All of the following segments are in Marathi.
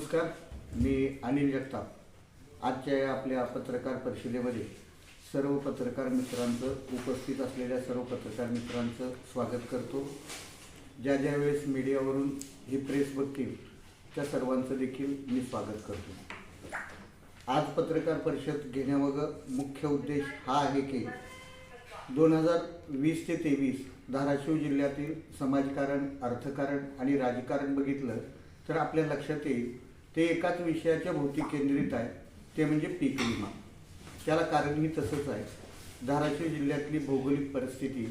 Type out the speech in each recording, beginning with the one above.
नमस्कार मी अनिल जगताप. आजच्या या आपल्या पत्रकार परिषदेमध्ये सर्व पत्रकार मित्रांचं उपस्थित असलेल्या सर्व पत्रकार मित्रांचं स्वागत करतो. ज्या ज्या वेळेस मीडियावरून ही प्रेस बघतील त्या सर्वांचं देखील मी स्वागत करतो. आज पत्रकार परिषद घेण्यामागं मुख्य उद्देश हा आहे की दोन हजार वीस ते तेवीस धाराशिव जिल्ह्यातील समाजकारण अर्थकारण आणि राजकारण बघितलं तर आपल्या लक्षात येईल ते एकाच विषयाच्या भोवती केंद्रित आहे. ते म्हणजे पीक विमा. त्याला कारणही तसंच आहे. धाराशिव जिल्ह्यातली भौगोलिक परिस्थिती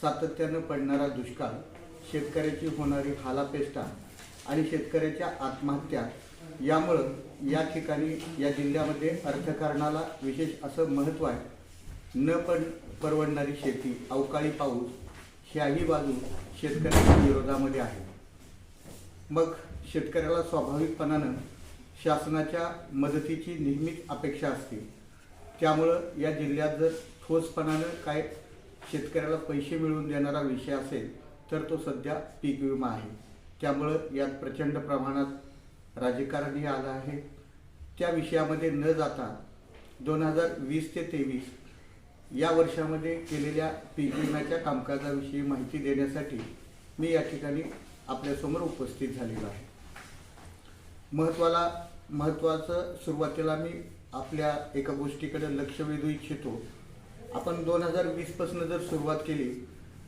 सातत्यानं पडणारा दुष्काळ शेतकऱ्याची होणारी हालापेष्टा आणि शेतकऱ्याच्या आत्महत्या यामुळं या ठिकाणी या जिल्ह्यामध्ये अर्थकारणाला विशेष असं महत्त्व आहे. न पण परवडणारी शेती अवकाळी पाऊस ह्याही बाजू शेतकऱ्यांच्या विरोधामध्ये आहे. मग शेतकऱ्याला स्वाभाविकपणानं शासनाच्या मदतीची नेहमीच अपेक्षा असते. त्यामुळं या जिल्ह्यात जर ठोसपणानं काय शेतकऱ्याला पैसे मिळवून देणारा विषय असेल तर तो सध्या पीक विमा आहे. त्यामुळं यात प्रचंड प्रमाणात राजकारणही आलं आहे. त्या विषयामध्ये न जाता दोन हजार वीस ते तेवीस या वर्षामध्ये केलेल्या पीक विम्याच्या कामकाजाविषयी माहिती देण्यासाठी मी या ठिकाणी आपल्यासमोर उपस्थित झालेलो आहे. महत्त्वाला महत्त्वाचं सुरुवातीला मी आपल्या एका गोष्टीकडे लक्ष वेधू इच्छितो आपण दोन हजार वीसपासून जर सुरुवात केली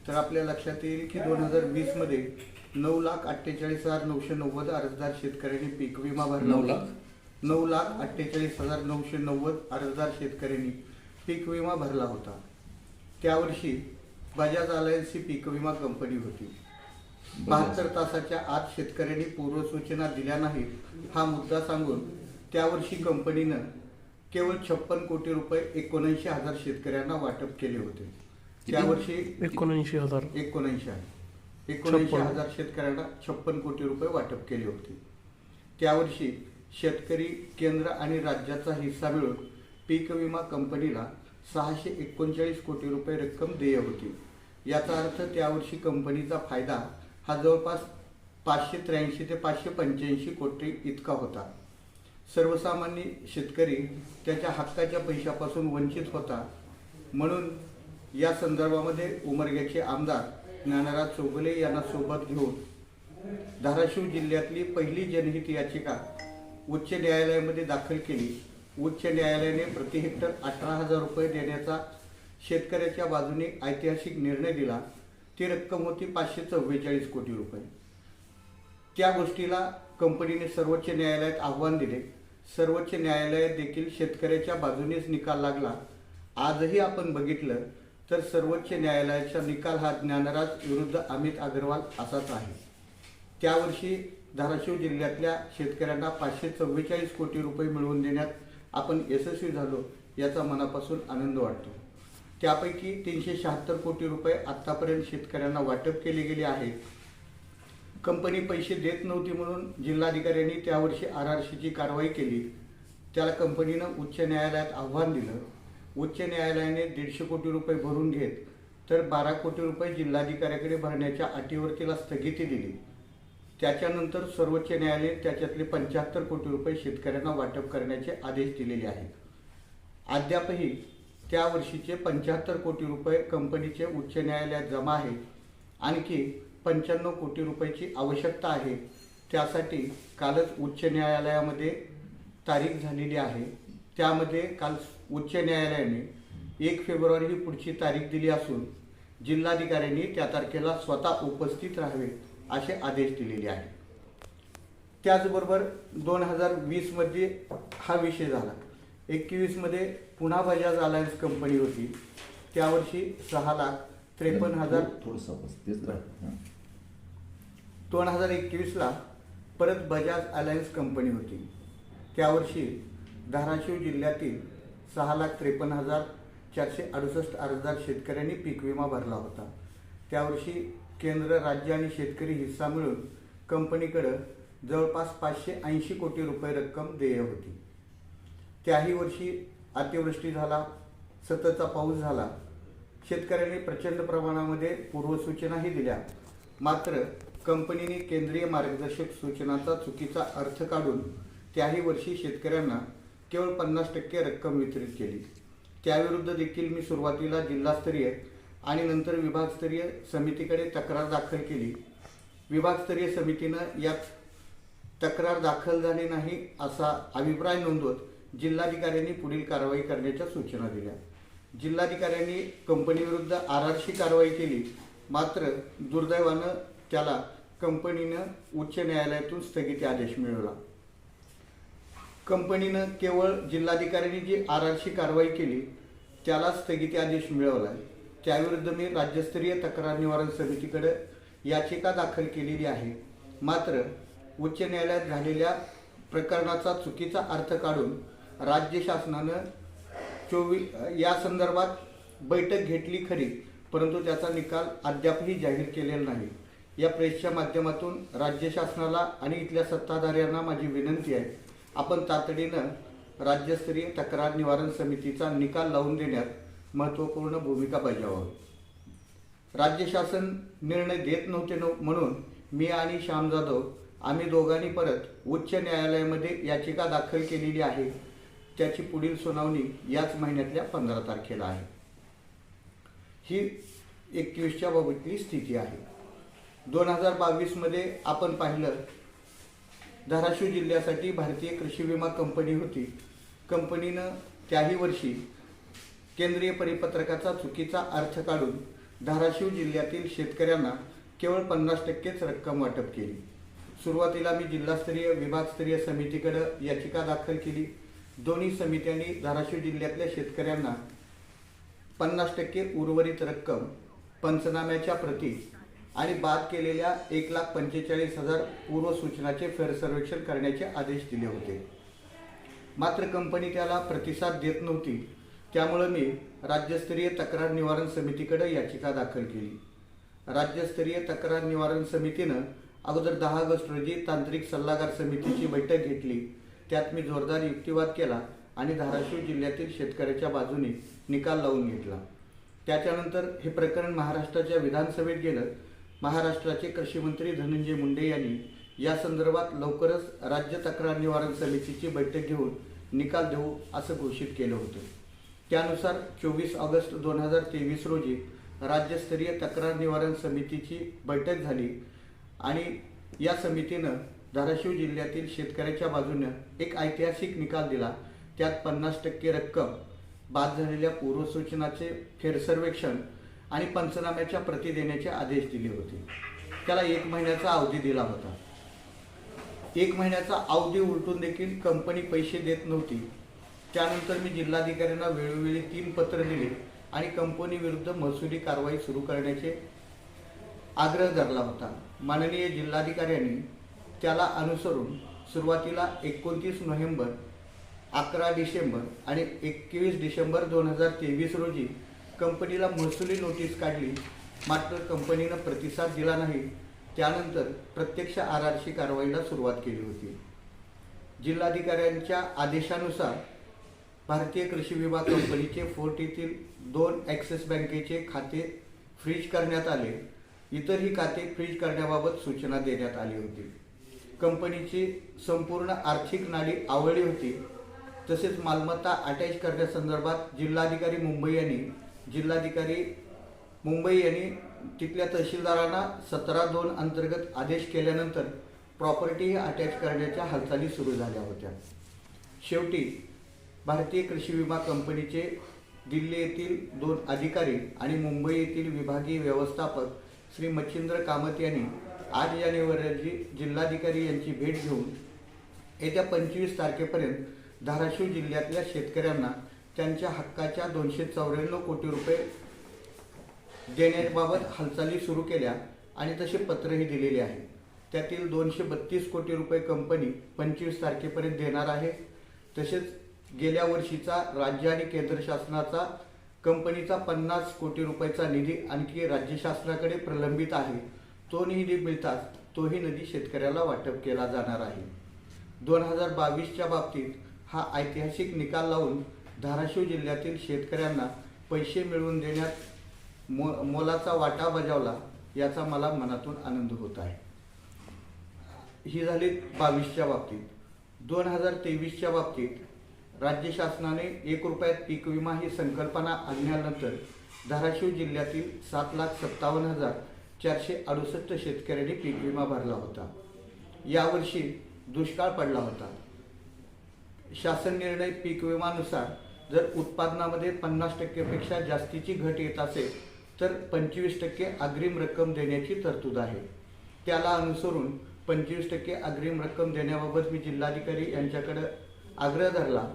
तर आपल्या लक्षात येईल की दोन हजार वीसमध्ये नऊ लाख अठ्ठेचाळीस हजार नऊशे नव्वद अर्जदार शेतकऱ्यांनी पीक विमा भरला नऊ होता. लाख? नऊ लाख अठ्ठेचाळीस हजार नऊशे नव्वद अर्जदार शेतकऱ्यांनी पीक विमा भरला होता त्यावर्षी बजाज अलायन्स ही पीक विमा कंपनी होती बहात्तर तासाच्या आत शेतकऱ्यांनी पूर्वसूचना दिल्या नाहीत हा मुद्दा सांगून त्यावर्षी कंपनीनं केवळ छप्पन कोटी रुपये एकोणऐंशी हजार शेतकऱ्यांना वाटप केले होते. त्यावर्षी एकोणऐंशी हजार. एकोणऐंशी एकोणऐंशी. हजार शेतकऱ्यांना छप्पन कोटी रुपये वाटप केले होते. त्यावर्षी शेतकरी केंद्र आणि राज्याचा हिस्सा मिळून पीक विमा कंपनीला सहाशे एकोणचाळीस कोटी रुपये रक्कम देय होती. याचा अर्थ त्यावर्षी कंपनीचा फायदा हा जवळपास पाचशे त्र्याऐंशी ते पाचशे पंच्याऐंशी कोटी इतका होता. सर्वसामान्य शेतकरी त्याच्या हक्काच्या पैशापासून वंचित होता. म्हणून या संदर्भामध्ये उमरग्याचे आमदार ज्ञानराज चौगले यांना सोबत घेऊन धाराशिव जिल्ह्यातली पहिली जनहित याचिका उच्च न्यायालयामध्ये दाखल केली. उच्च न्यायालयाने प्रति हेक्टर अठरा हजार रुपये देण्याचा शेतकऱ्याच्या बाजूने ऐतिहासिक निर्णय दिला. ती रक्कम होती पाचशे चव्वेचाळीस कोटी रुपये. त्या गोष्टीला कंपनीने सर्वोच्च न्यायालयात आव्हान दिले. सर्वोच्च न्यायालयात देखील शेतकऱ्याच्या बाजूनेच निकाल लागला. आजही आपण बघितलं तर सर्वोच्च न्यायालयाचा निकाल हा ज्ञानराज विरुद्ध अमित अग्रवाल असाच आहे. त्यावर्षी धाराशिव जिल्ह्यातल्या शेतकऱ्यांना पाचशे चव्वेचाळीस कोटी रुपये मिळवून देण्यात आपण यशस्वी झालो याचा मनापासून आनंद वाटतो. त्यापैकी तीनशे शहात्तर कोटी रुपये आत्तापर्यंत शेतकऱ्यांना वाटप केले गेले आहेत कंपनी पैसे देत नव्हती म्हणून जिल्हाधिकाऱ्यांनी त्यावर्षी आर आर सीची कारवाई केली. त्याला कंपनीनं उच्च न्यायालयात आव्हान दिलं. उच्च न्यायालयाने दीडशे कोटी रुपये भरून घेत तर बारा कोटी रुपये जिल्हाधिकाऱ्याकडे भरण्याच्या अटीवर तिला स्थगिती दिली. त्याच्यानंतर सर्वोच्च न्यायालय त्याच्यातले पंच्याहत्तर कोटी रुपये शेतकऱ्यांना वाटप करण्याचे आदेश दिलेले आहेत. अद्यापही त्या वर्षीचे पंच्याहत्तर कोटी रुपये कंपनीचे उच्च न्यायालयात जमा आहे. आणखी पंच्याण्णव कोटी रुपयाची आवश्यकता आहे. त्यासाठी कालच उच्च न्यायालयामध्ये तारीख झालेली आहे. त्यामध्ये काल उच्च न्यायालयाने एक फेब्रुवारी ही पुढची तारीख दिली असून जिल्हाधिकाऱ्यांनी त्या तारखेला स्वतः उपस्थित राहावे असे आदेश दिलेले आहेत. त्याचबरोबर दोन हजार वीसमध्ये हा विषय झाला. एकवीसमध्ये पुन्हा बजाज अलायन्स कंपनी होती. त्यावर्षी सहा लाख त्रेपन्न हजार थोडंसं. दोन हजार एकवीसला परत बजाज अलायन्स कंपनी होती. त्यावर्षी धाराशिव जिल्ह्यातील सहा लाख त्रेपन्न हजार चारशे अडुसष्ट अर्जदार शेतकऱ्यांनी पीक विमा भरला होता. त्यावर्षी केंद्र राज्य आणि शेतकरी हिस्सा मिळून कंपनीकडं जवळपास पाचशे ऐंशी कोटी रुपये रक्कम देय होती. त्याही वर्षी अतिवृष्टी झाला सततचा पाऊस झाला. शेतकऱ्यांनी प्रचंड प्रमाणामध्ये पूर्वसूचनाही दिल्या. मात्र कंपनीने केंद्रीय मार्गदर्शक सूचनांचा चुकीचा अर्थ काढून त्याही वर्षी शेतकऱ्यांना केवळ पन्नास टक्के रक्कम वितरित केली. त्याविरुद्ध देखील मी सुरुवातीला जिल्हास्तरीय आणि नंतर विभागस्तरीय समितीकडे तक्रार दाखल केली. विभागस्तरीय समितीनं यात तक्रार दाखल झाली नाही असा अभिप्राय नोंदवत जिल्हाधिकाऱ्यांनी पुढील कारवाई करण्याच्या सूचना दिल्या. जिल्हाधिकाऱ्यांनी कंपनीविरुद्ध आर आरशी कारवाई केली. मात्र दुर्दैवानं त्याला कंपनीनं उच्च न्यायालयातून स्थगिती आदेश मिळवला कंपनीनं केवळ जिल्हाधिकाऱ्यांनी जी आर आरशी कारवाई केली त्याला स्थगिती आदेश मिळवला त्याविरुद्ध मी राज्यस्तरीय तक्रार निवारण समितीकडे याचिका दाखल केलेली आहे. मात्र उच्च न्यायालयात झालेल्या प्रकरणाचा चुकीचा अर्थ काढून राज्य शासनानं चोवीस या संदर्भात बैठक घेतली खरी परंतु त्याचा निकाल अद्यापही जाहीर केलेला नाही. या प्रेसच्या माध्यमातून राज्य शासनाला आणि इथल्या सत्ताधाऱ्यांना माझी विनंती आहे आपण तातडीनं राज्यस्तरीय तक्रार निवारण समितीचा निकाल लावून देण्यात महत्त्वपूर्ण भूमिका बजावावी. राज्य शासन निर्णय देत नव्हते नो म्हणून मी आणि श्याम जाधव आम्ही दोघांनी परत उच्च न्यायालयामध्ये याचिका दाखल केलेली आहे. त्याची पुढील सुनावणी याच महिन्यातल्या पंधरा तारखेला आहे. ही एकवीसच्या बाबतीतली स्थिती आहे. दोन हजार बावीसमध्ये आपण पाहिलं धाराशिव जिल्ह्यासाठी भारतीय कृषी विमा कंपनी होती. कंपनीनं त्याही वर्षी केंद्रीय परिपत्रकाचा चुकीचा अर्थ काढून धाराशिव जिल्ह्यातील शेतकऱ्यांना केवळ पन्नास टक्केच रक्कम वाटप केली. सुरुवातीला मी जिल्हास्तरीय विभागस्तरीय समितीकडं याचिका दाखल केली. दोन्ही समित्यांनी धाराशिव जिल्ह्यातल्या शेतकऱ्यांना पन्नास टक्के उर्वरित रक्कम पंचनाम्याच्या प्रती आणि बाद केलेल्या एक लाख पंचेचाळीस हजार पूर्वसूचनाचे फेरसर्वेक्षण करण्याचे आदेश दिले होते. मात्र कंपनी त्याला प्रतिसाद देत नव्हती. त्यामुळं मी राज्यस्तरीय तक्रार निवारण समितीकडे याचिका दाखल केली. राज्यस्तरीय तक्रार निवारण समितीनं अगोदर दहा ऑगस्ट रोजी तांत्रिक सल्लागार समितीची बैठक घेतली. त्यात मी जोरदार युक्तिवाद केला आणि धाराशिव जिल्ह्यातील शेतकऱ्याच्या बाजूने निकाल लावून घेतला. त्याच्यानंतर हे प्रकरण महाराष्ट्राच्या विधानसभेत गेलं. महाराष्ट्राचे कृषीमंत्री धनंजय मुंडे यांनी या संदर्भात लवकरच राज्य तक्रार निवारण समितीची बैठक घेऊन निकाल देऊ असं घोषित केलं होतं. त्यानुसार चोवीस ऑगस्ट दोन हजार तेवीस रोजी राज्यस्तरीय तक्रार निवारण समितीची बैठक झाली आणि या समितीनं धाराशिव जिल्ह्यातील शेतकऱ्याच्या बाजूनं एक ऐतिहासिक निकाल दिला. त्यात पन्नास टक्के रक्कम बाद झालेल्या पूर्वसूचनाचे फेरसर्वेक्षण आणि पंचनाम्याच्या प्रती देण्याचे आदेश दिले होते. त्याला एक महिन्याचा अवधी दिला होता. एक महिन्याचा अवधी उलटून देखील कंपनी पैसे देत नव्हती. त्यानंतर मी जिल्हाधिकाऱ्यांना वेळोवेळी तीन पत्र दिले आणि कंपनीविरुद्ध महसुली कारवाई सुरू करण्याचे आग्रह धरला होता. माननीय जिल्हाधिकाऱ्यांनी त्याला अनुसरून सुरुवातीला एकोणतीस नोव्हेंबर अकरा डिसेंबर आणि एकवीस डिसेंबर दोन हजार तेवीस रोजी कंपनीला महसुली नोटीस काढली. मात्र कंपनीनं प्रतिसाद दिला नाही. त्यानंतर प्रत्यक्ष आर आरशी कारवाईला सुरुवात केली होती. जिल्हाधिकाऱ्यांच्या आदेशानुसार भारतीय कृषी विमा कंपनीचे फोर्ट येथील दोन ॲक्सिस बँकेचे खाते फ्रीज करण्यात आले. इतरही खाते फ्रीज करण्याबाबत सूचना देण्यात आली होती. कंपनीची संपूर्ण आर्थिक नाडी आवळली होती. तसेच मालमत्ता अटॅच करण्यासंदर्भात जिल्हाधिकारी मुंबई यांनी जिल्हाधिकारी मुंबई यांनी तिथल्या तहसीलदारांना सतरा दोन अंतर्गत आदेश केल्यानंतर प्रॉपर्टी अटॅच करण्याच्या हालचाली सुरू झाल्या होत्या. शेवटी भारतीय कृषी विमा कंपनीचे दिल्ली येथील दोन अधिकारी आणि मुंबई येथील विभागीय व्यवस्थापक श्री मच्छिंद्र कामत यांनी आठ जानेवारी रोजी जिल्हाधिकारी यांची भेट घेऊन येत्या पंचवीस तारखेपर्यंत धाराशिव जिल्ह्यातल्या शेतकऱ्यांना त्यांच्या हक्काच्या दोनशे चौऱ्याण्णव कोटी रुपये देण्याबाबत हालचाली सुरू केल्या आणि तसे पत्रही दिलेले आहे. त्यातील दोनशे बत्तीस कोटी रुपये कंपनी पंचवीस तारखेपर्यंत देणार आहे. तसेच गेल्या वर्षीचा राज्य आणि केंद्र शासनाचा कंपनीचा पन्नास कोटी रुपयाचा निधी आणखी राज्य शासनाकडे प्रलंबित आहे. तो निधी मिळताच तोही निधी शेतकऱ्याला वाटप केला जाणार आहे. दोन हजार बावीसच्या बाबतीत हा ऐतिहासिक निकाल लावून धाराशिव जिल्ह्यातील शेतकऱ्यांना पैसे मिळवून देण्यात मो मोलाचा वाटा बजावला याचा मला मनातून आनंद होत आहे. ही झाली बावीसच्या बाबतीत. दोन हजार तेवीसच्या बाबतीत राज्य शासनाने एक रुपयात पीक विमा ही संकल्पना आणल्यानंतर धाराशिव जिल्ह्यातील सात लाख सत्तावन्न हजार चारशे अडुसष्ट शेतकऱ्यांनी पीक विमा भरला होता. यावर्षी दुष्काळ पडला होता. शासन निर्णय पीक विमानुसार जर उत्पादनामध्ये पन्नास टक्केपेक्षा जास्तीची घट येत असेल तर पंचवीस टक्के अग्रिम रक्कम देण्याची तरतूद आहे. त्याला अनुसरून पंचवीस टक्के अग्रिम रक्कम देण्याबाबत मी जिल्हाधिकारी यांच्याकडे आग्रह धरला.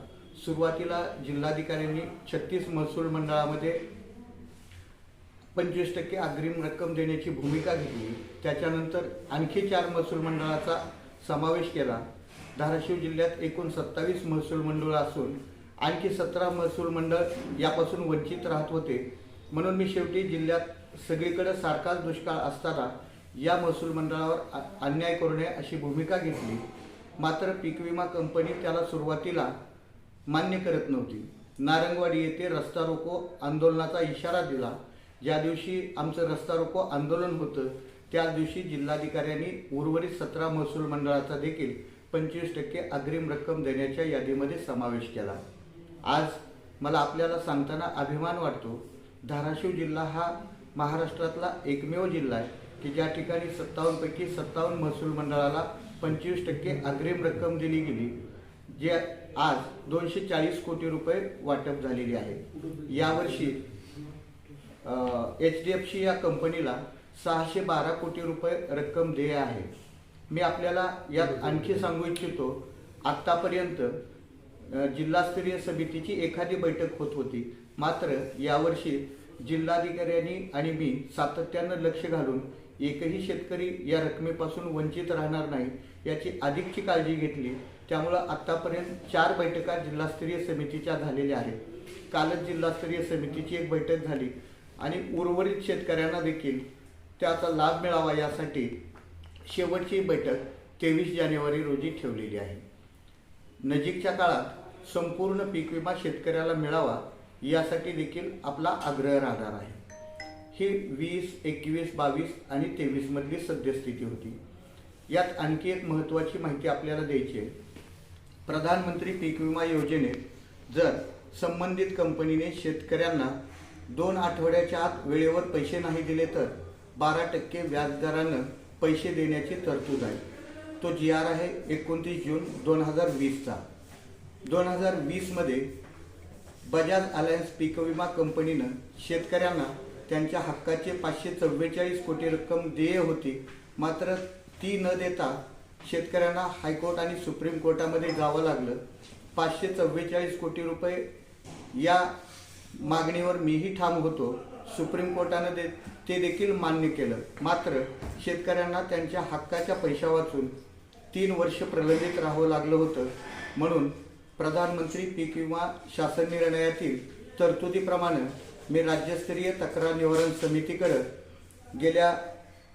सुरुवातीला जिल्हाधिकाऱ्यांनी छत्तीस महसूल मंडळामध्ये पंचवीस टक्के अग्रिम रक्कम देण्याची भूमिका घेतली. त्याच्यानंतर आणखी चार महसूल मंडळाचा समावेश केला. धाराशिव जिल्ह्यात एकूण सत्तावीस महसूल मंडळ असून आणखी सतरा महसूल मंडळ यापासून वंचित राहत होते. म्हणून मी शेवटी जिल्ह्यात सगळीकडे सारखाच दुष्काळ असताना या महसूल मंडळावर अन्याय करू नये अशी भूमिका घेतली. मात्र पीक विमा कंपनी त्याला सुरुवातीला मान्य करत नव्हती. नारंगवाडी येथे रस्ता रोको आंदोलनाचा इशारा दिला. ज्या दिवशी आमचं रस्ता रोको आंदोलन होतं त्या दिवशी जिल्हाधिकाऱ्यांनी उर्वरित सतरा महसूल मंडळाचा देखील पंचवीस टक्के अग्रिम रक्कम देण्याच्या यादीमध्ये समावेश केला. आज मला आपल्याला सांगताना अभिमान वाटतो धाराशिव जिल्हा हा महाराष्ट्रातला एकमेव जिल्हा आहे की ज्या ठिकाणी सत्तावन्नपैकी सत्तावन्न महसूल मंडळाला पंचवीस टक्के अग्रिम रक्कम दिली गेली जे आज दोनशे चाळीस कोटी रुपये वाटप झालेली आहे. यावर्षी एच डी एफ सी या कंपनीला सहाशे बारा कोटी रुपये रक्कम देय आहे. मी आपल्याला यात आणखी सांगू इच्छितो आत्तापर्यंत जिल्हास्तरीय समितीची एखादी बैठक होत होती. मात्र यावर्षी जिल्हाधिकाऱ्यांनी आणि मी सातत्यानं लक्ष घालून एकही शेतकरी या रकमेपासून वंचित राहणार नाही याची अधिकची काळजी घेतली. त्यामुळं आत्तापर्यंत चार बैठका जिल्हास्तरीय समितीच्या झालेल्या आहेत. कालच जिल्हास्तरीय समितीची एक बैठक झाली. आणि उर्वरित शेतकऱ्यांना देखील त्याचा लाभ मिळावा यासाठी शेवटची बैठक तेवीस जानेवारी रोजी ठेवलेली आहे. नजीकच्या काळात संपूर्ण पीक विमा शेतकऱ्याला मिळावा यासाठी देखील आपला आग्रह राहणार आहे. ही वीस एकवीस बावीस आणि तेवीसमधली सद्यस्थिती होती. यात आणखी एक महत्त्वाची माहिती आपल्याला द्यायची आहे. प्रधानमंत्री पीक विमा योजनेत जर संबंधित कंपनीने शेतकऱ्यांना दोन आठवड्याच्या आत वेळेवर पैसे नाही दिले तर बारा टक्के व्याजदरानं पैसे देण्याची तरतूद आहे. तो जी आर आहे एकोणतीस जून दोन हजार वीसचा. दोन हजार वीसमध्ये बजाज अलायन्स पीक विमा कंपनीनं शेतकऱ्यांना त्यांच्या हक्काचे पाचशे चव्वेचाळीस कोटी रक्कम देय होती. मात्र ती न देता शेतकऱ्यांना हायकोर्ट आणि सुप्रीम कोर्टामध्ये जावं लागलं. पाचशे चव्वेचाळीस कोटी रुपये या मागणीवर मीही ठाम होतो. सुप्रीम कोर्टानं दे ते देखील मान्य केलं. मात्र शेतकऱ्यांना त्यांच्या हक्काच्या पैशा वाचून तीन वर्ष प्रलंबित राहावं लागलं होतं. म्हणून प्रधानमंत्री पीक विमा शासन निर्णयातील तरतुदीप्रमाणे मी राज्यस्तरीय तक्रार निवारण समितीकडं गेल्या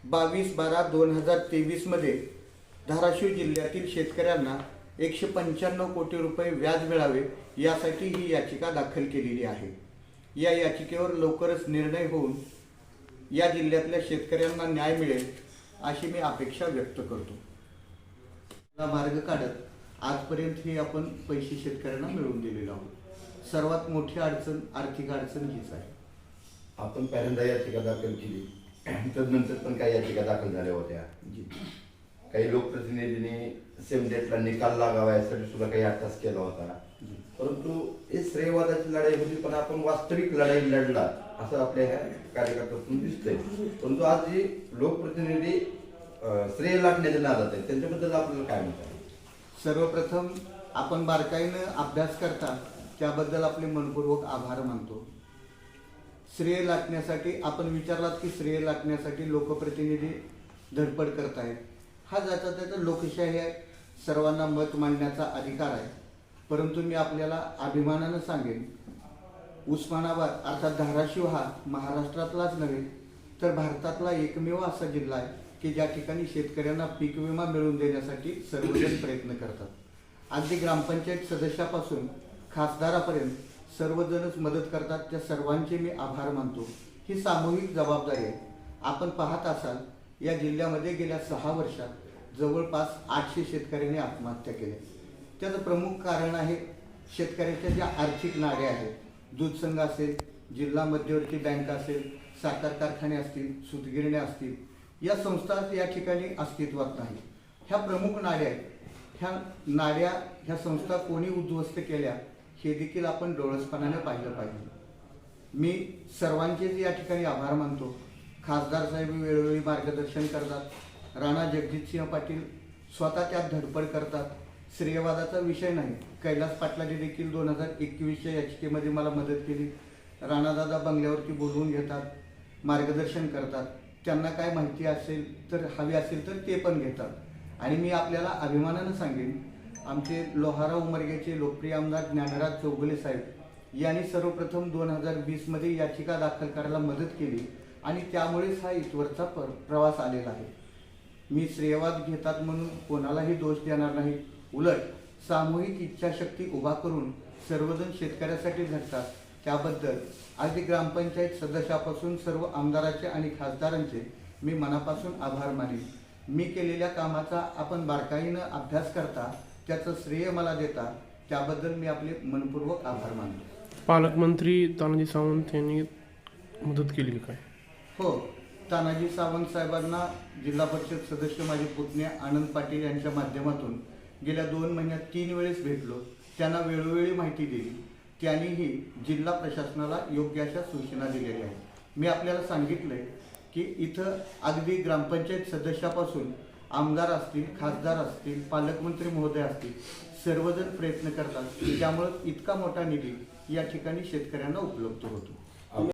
बावीस बारा दोन हजार तेवीसमध्ये धाराशिव जिल्ह्यातील शेतकऱ्यांना एकशे पंच्याण्णव कोटी रुपये व्याज मिळावे यासाठी ही याचिका दाखल केलेली आहे. या याचिकेवर लवकरच निर्णय होऊन या जिल्ह्यातल्या शेतकऱ्यांना न्याय मिळेल अशी मी अपेक्षा व्यक्त करतो. मार्ग काढत आजपर्यंत हे आपण पैसे शेतकऱ्यांना मिळवून दिलेलो आहोत. सर्वात मोठी अडचण आर्थिक अडचण हीच आहे. आपण पहिल्यांदा याचिका दाखल केली. तदनंतर पण काही याचिका दाखल झाल्या होत्या. काही लोकप्रतिनिधींनी सेम डेटला निकाल लागावा यासाठी सुद्धा काही अट्टास केला होता. परंतु हे श्रेयवादाची लढाई होती पण आपण वास्तविक लढाई लढला असं आपल्या ह्या कार्यकर्त्यातून दिसतंय. परंतु आज जी लोकप्रतिनिधी श्रेय लाटण्याच्या नादात आहेत त्यांच्याबद्दल आपल्याला काय म्हणतात सर्वप्रथम आपण बारकाईनं अभ्यास करता त्याबद्दल आपले मनपूर्वक आभार मानतो. श्रेय लाटण्यासाठी आपण विचारलात की श्रेय लाटण्यासाठी लोकप्रतिनिधी धडपड करतायत. हा ज्याचा त्याचा लोकशाही आहे सर्वांना मत मांडण्याचा अधिकार आहे. परंतु मी आपल्याला अभिमानानं सांगेन उस्मानाबाद अर्थात धाराशिव हा महाराष्ट्रातलाच नव्हे तर भारतातला एकमेव असा जिल्हा आहे की ज्या ठिकाणी शेतकऱ्यांना पीक विमा मिळवून देण्यासाठी सर्वजण प्रयत्न करतात. अगदी ग्रामपंचायत सदस्यापासून खासदारापर्यंत सर्वजणच मदत करतात त्या सर्वांचे मी आभार मानतो. ही सामूहिक जबाबदारी आहे. आपण पाहत असाल या जिल्ह्यामध्ये गेल्या सहा वर्षात जवळपास आठशे शेतकऱ्यांनी आत्महत्या केल्या. त्याचं प्रमुख कारण आहे शेतकऱ्याच्या ज्या आर्थिक नाड्या आहेत. दूध संघ असेल जिल्हा मध्यवर्ती बँक असेल साखर कारखाने असतील सूतगिरण्या असतील या संस्था या ठिकाणी अस्तित्वात नाही. ह्या प्रमुख नाड्या आहेत. ह्या नाड्या ह्या संस्था कोणी उद्ध्वस्त केल्या हे देखील आपण डोळसपणाने पाहिलं पाहिजे. मी सर्वांचेच या ठिकाणी आभार मानतो. खासदार साहेब वेळोवेळी मार्गदर्शन करतात. राणा जगजितसिंह पाटील स्वतः त्यात धडपड करतात. श्रेयवादाचा विषय नाही. कैलास पाटलाने देखील दोन हजार एकवीसच्या याचिकेमध्ये मला मदत केली. राणादादा बंगल्यावरती बोलवून घेतात मार्गदर्शन करतात. त्यांना काय माहिती असेल तर हवी असेल तर ते पण घेतात. आणि मी आपल्याला अभिमानानं सांगेन आमचे लोहारा उमरग्याचे लोकप्रिय आमदार ज्ञानराज चौगुले साहेब यांनी सर्वप्रथम दोन हजार वीसमध्ये याचिका दाखल करायला मदत केली आणि त्यामुळेच हा इथवरचा पर प्रवास आलेला आहे. मी श्रेयवाद घेतात म्हणून कोणालाही दोष देणार नाही. उलट सामूहिक इच्छाशक्ती उभा करून सर्वजण शेतकऱ्यासाठी झटतात त्याबद्दल अगदी ग्रामपंचायत सदस्यापासून सर्व आमदाराचे आणि खासदारांचे मी मनापासून आभार मानेन. मी केलेल्या कामाचा आपण बारकाईनं अभ्यास करता त्याचं श्रेय मला देता त्याबद्दल मी आपले मनपूर्वक आभार मानतो. पालकमंत्री तानाजी सावंत यांनी मदत केली काय? हो तानाजी सावंत साहेबांना जिल्हा परिषद सदस्य माझे पुतणे आनंद पाटील यांच्या माध्यमातून गेल्या दोन महिन्यात तीन वेळेस भेटलो. त्यांना वेळोवेळी माहिती दिली. त्यांनीही जिल्हा प्रशासनाला योग्य अशा सूचना दिलेल्या आहेत. मी आपल्याला सांगितलंय की इथं अगदी ग्रामपंचायत सदस्यापासून आमदार असतील खासदार असतील पालकमंत्री महोदय असतील सर्वजण प्रयत्न करतात त्यामुळं इतका मोठा निधी या ठिकाणी शेतकऱ्यांना उपलब्ध होतो.